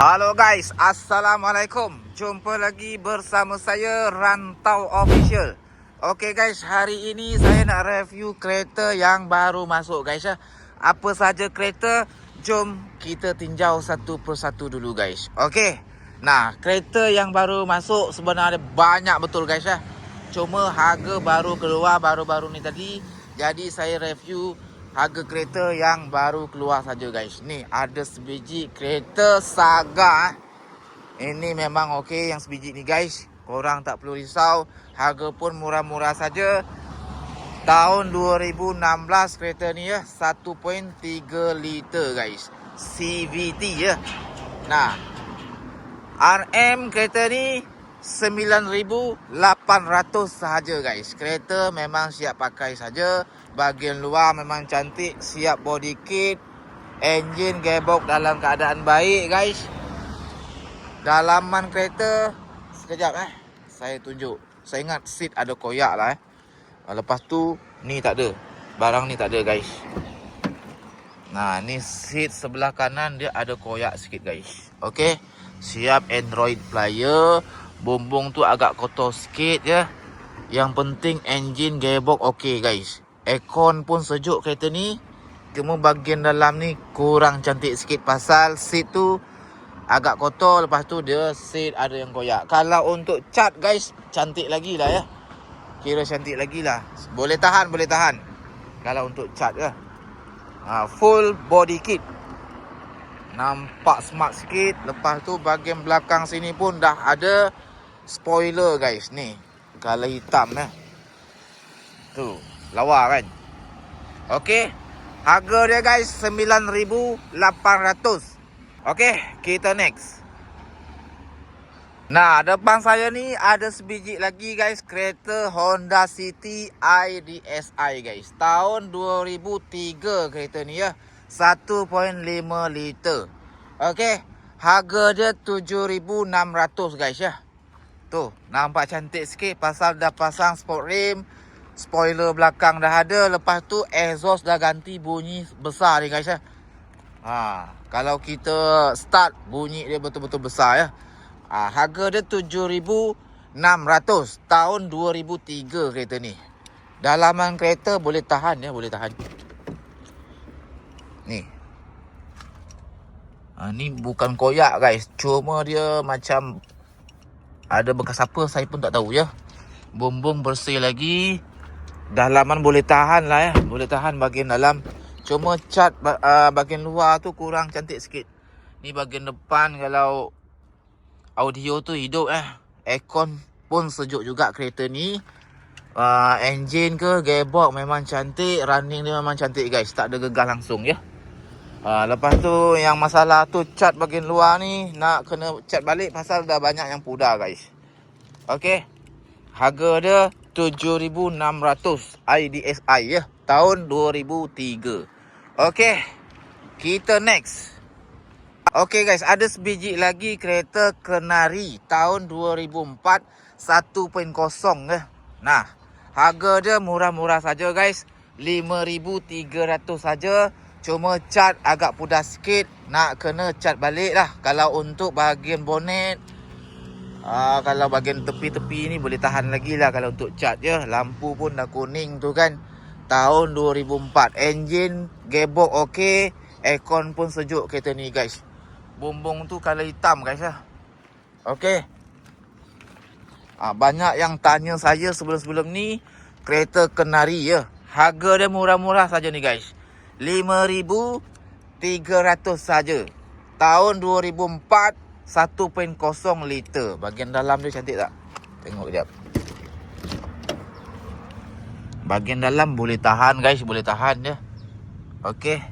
Halo guys, Assalamualaikum. Jumpa lagi bersama saya Rantau Official. Okey guys, hari ini saya nak review kereta yang baru masuk guys ya. Apa saja kereta, jom kita tinjau satu persatu dulu guys. Okey, nah kereta yang baru masuk sebenarnya banyak betul guys ya. Cuma harga baru keluar baru-baru ni tadi. Jadi saya review harga kereta yang baru keluar saja guys. Ni ada sebiji kereta Saga. eh. Ini memang okey yang sebiji ni guys. Korang tak perlu risau. Harga pun murah-murah saja. Tahun 2016 kereta ni ya 1.3 liter guys. CVT ya. Nah. RM kereta ni 9800 sahaja guys. Kereta memang siap pakai saja. Bahagian luar memang cantik, siap body kit. Enjin gearbox dalam keadaan baik guys. Dalaman kereta sekejap eh. Saya tunjuk. Saya ingat seat ada koyak lah eh. Lepas tu ni tak ada. Barang ni tak ada guys. Nah, ni seat sebelah kanan dia ada koyak sikit guys. Okey. Siap Android player. Bumbung tu agak kotor sikit ya. Yang penting engine gearbox okey guys. Aircon pun sejuk kereta ni. Cuma bahagian dalam ni kurang cantik sikit pasal seat tu agak kotor. Lepas tu dia seat ada yang koyak. Kalau untuk cat guys, cantik lagi lah ya. Kira cantik lagi lah. Boleh tahan, boleh tahan. Kalau untuk cat ya. Ha, full body kit. Nampak smart sikit. Lepas tu bahagian belakang sini pun dah ada spoiler guys. Ni. Color hitam eh. Tu. Lawa kan. Okey. Harga dia guys 9800. Okey, kita next. Nah, depan saya ni ada sebiji lagi guys kereta Honda City IDSI guys. Tahun 2003 kereta ni ya. 1.5 liter. Okey, harga dia 7600 guys ya. Tu, nampak cantik sikit pasal dah pasang sport rim. Spoiler belakang dah ada. Lepas tu exhaust dah ganti bunyi besar ni guys ya. Ha, kalau kita start bunyi dia betul-betul besar ya. Ha, harga dia 7600 tahun 2003 kereta ni. Dalaman kereta boleh tahan ya, boleh tahan. Ni. Ha, ni bukan koyak guys. Cuma dia macam ada bekas apa saya pun tak tahu ya. Bumbung bersih lagi. Dalaman boleh tahan lah ya. Boleh tahan bahagian dalam. Cuma cat uh, bahagian luar tu kurang cantik sikit. Ni bahagian depan kalau audio tu hidup eh. Aircon pun sejuk juga kereta ni. Uh, engine ke gearbox memang cantik. Running dia memang cantik guys. Tak ada gegas langsung ya. Uh, lepas tu yang masalah tu cat bahagian luar ni nak kena cat balik pasal dah banyak yang pudar guys. Okey. Harga dia 7600 IDSI ya. Tahun 2003. Okey. Kita next. Okey guys, ada sebiji lagi kereta Kenari tahun 2004 1.0 ya. Nah, harga dia murah-murah saja guys. 5300 saja. Cuma cat agak pudar sikit. Nak kena cat balik lah. Kalau untuk bahagian bonet. Aa, kalau bahagian tepi-tepi ni boleh tahan lagi lah kalau untuk cat je. Lampu pun dah kuning tu kan. Tahun 2004. Engine, gearbox okey. Aircon pun sejuk kereta ni guys. Bumbung tu color hitam guys lah. Okey. Ha, banyak yang tanya saya sebelum-sebelum ni. Kereta Kenari ya. Harga dia murah-murah saja ni guys. 5300 saja. Tahun 2004 1.0 liter. Bahagian dalam dia cantik tak? Tengok kejap. Bahagian dalam boleh tahan guys, boleh tahan je. Okey.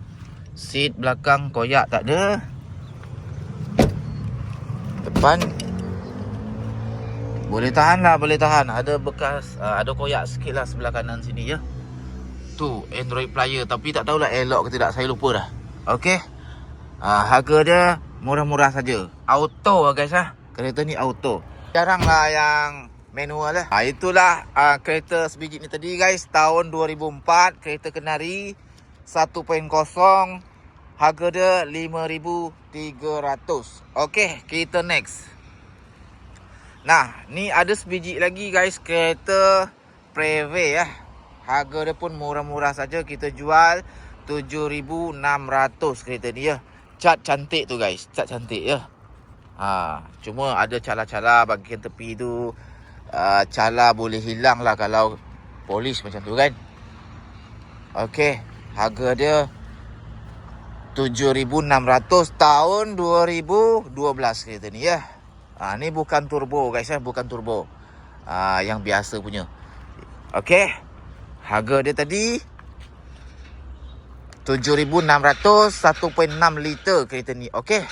Seat belakang koyak tak ada. Depan boleh tahan lah, boleh tahan. Ada bekas, uh, ada koyak sikit lah sebelah kanan sini ya. Tu Android player tapi tak tahulah elok ke tidak saya lupa dah. Okey. Uh, harga dia murah-murah saja. Auto lah guys ah. Kereta ni auto. Jarang lah yang manual lah. Ha, itulah uh, kereta sebiji ni tadi guys. Tahun 2004 kereta Kenari 1.0 Harga dia 5300. Okey, kita next. Nah, ni ada sebiji lagi guys kereta Preve ya. Harga dia pun murah-murah saja kita jual 7600 kereta ni ya. Cat cantik tu guys, cat cantik ya. Ha, cuma ada cala-cala bahagian tepi tu uh, cala boleh hilang lah kalau polis macam tu kan. Okey, harga dia 7600 tahun 2012 kereta ni ya. Ha, ni bukan turbo guys ya, bukan turbo. Ha, yang biasa punya. Okey. Harga dia tadi 7600 1.6 liter kereta ni. Okey.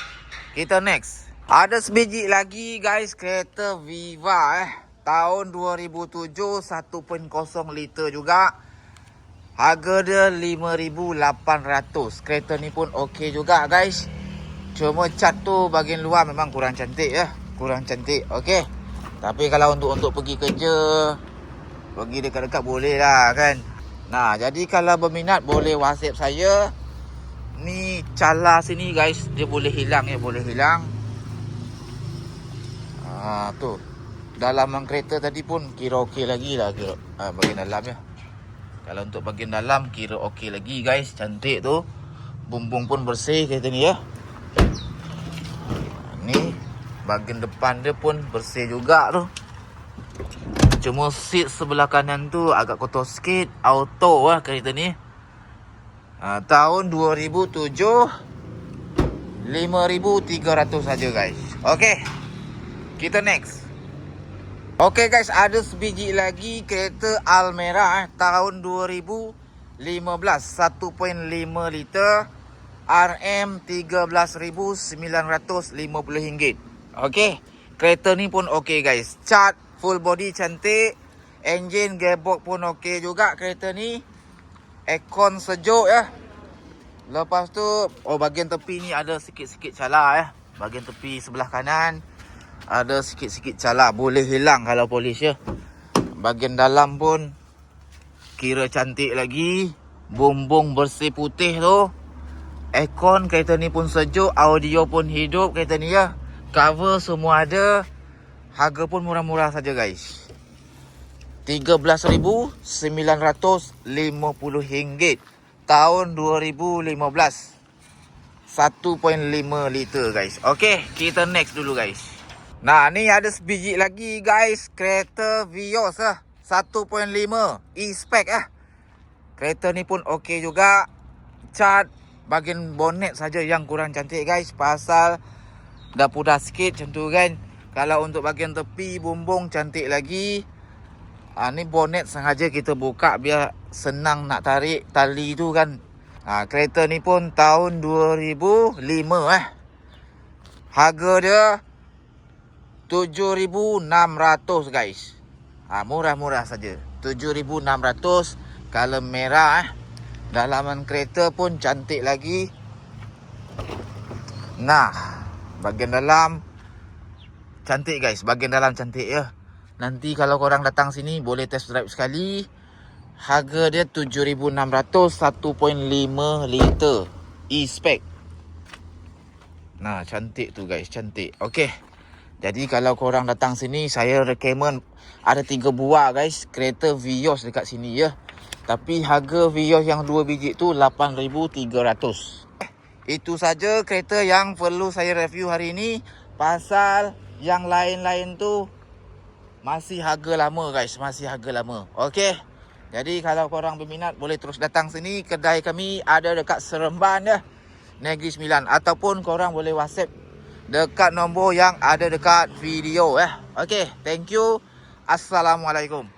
Kita next. Ada sebiji lagi guys kereta Viva eh. Tahun 2007 1.0 liter juga. Harga dia 5800. Kereta ni pun okey juga guys. Cuma cat tu bahagian luar memang kurang cantik ya. Kurang cantik. Okey. Tapi kalau untuk untuk pergi kerja pergi dekat-dekat boleh lah kan. Nah, jadi kalau berminat boleh WhatsApp saya. Ni cala sini guys, dia boleh hilang ya, boleh hilang. Ah tu. Dalaman kereta tadi pun kira okey lagi lah kira. Ah, bahagian dalam ya. Kalau untuk bahagian dalam kira okey lagi guys, cantik tu. Bumbung pun bersih kereta ni ya. Ni bahagian depan dia pun bersih juga tu. Cuma seat sebelah kanan tu agak kotor sikit. Auto lah kereta ni. Ha, tahun 2007. 5,300 saja guys. Okey. Kita next. Okey guys, ada sebiji lagi kereta Almera eh, tahun 2015 1.5 liter RM 13,950 ringgit. Okey. Kereta ni pun okey guys. Cat Full body cantik. Engine gearbox pun okey juga kereta ni. Aircon sejuk ya. Lepas tu oh bahagian tepi ni ada sikit-sikit cala ya. Bahagian tepi sebelah kanan ada sikit-sikit cala boleh hilang kalau polis ya. Bahagian dalam pun kira cantik lagi. Bumbung bersih putih tu. Aircon kereta ni pun sejuk, audio pun hidup kereta ni ya. Cover semua ada. Harga pun murah-murah saja guys. RM13,950 tahun 2015. 1.5 liter guys. Okey, kita next dulu guys. Nah, ni ada sebiji lagi guys, kereta Vios lah. 1.5 e-spec ah. Kereta ni pun okey juga. Cat bahagian bonnet saja yang kurang cantik guys pasal dah pudar sikit macam tu kan. Kalau untuk bahagian tepi bumbung cantik lagi. Ha, ni bonnet sengaja kita buka biar senang nak tarik tali tu kan. Ha, kereta ni pun tahun 2005 eh. Harga dia 7600 guys. Ha, murah-murah saja. 7600 color merah eh. Dalaman kereta pun cantik lagi. Nah, bahagian dalam Cantik guys, bahagian dalam cantik ya. Nanti kalau korang datang sini boleh test drive sekali. Harga dia 7600 1.5 liter e-spec. Nah, cantik tu guys, cantik. Okey. Jadi kalau korang datang sini saya recommend ada 3 buah guys kereta Vios dekat sini ya. Tapi harga Vios yang 2 biji tu 8300. Itu saja kereta yang perlu saya review hari ini pasal yang lain-lain tu masih harga lama guys, masih harga lama. Okey. Jadi kalau korang berminat boleh terus datang sini. Kedai kami ada dekat Seremban ya. Negeri 9 ataupun korang boleh WhatsApp dekat nombor yang ada dekat video ya. Okey, thank you. Assalamualaikum.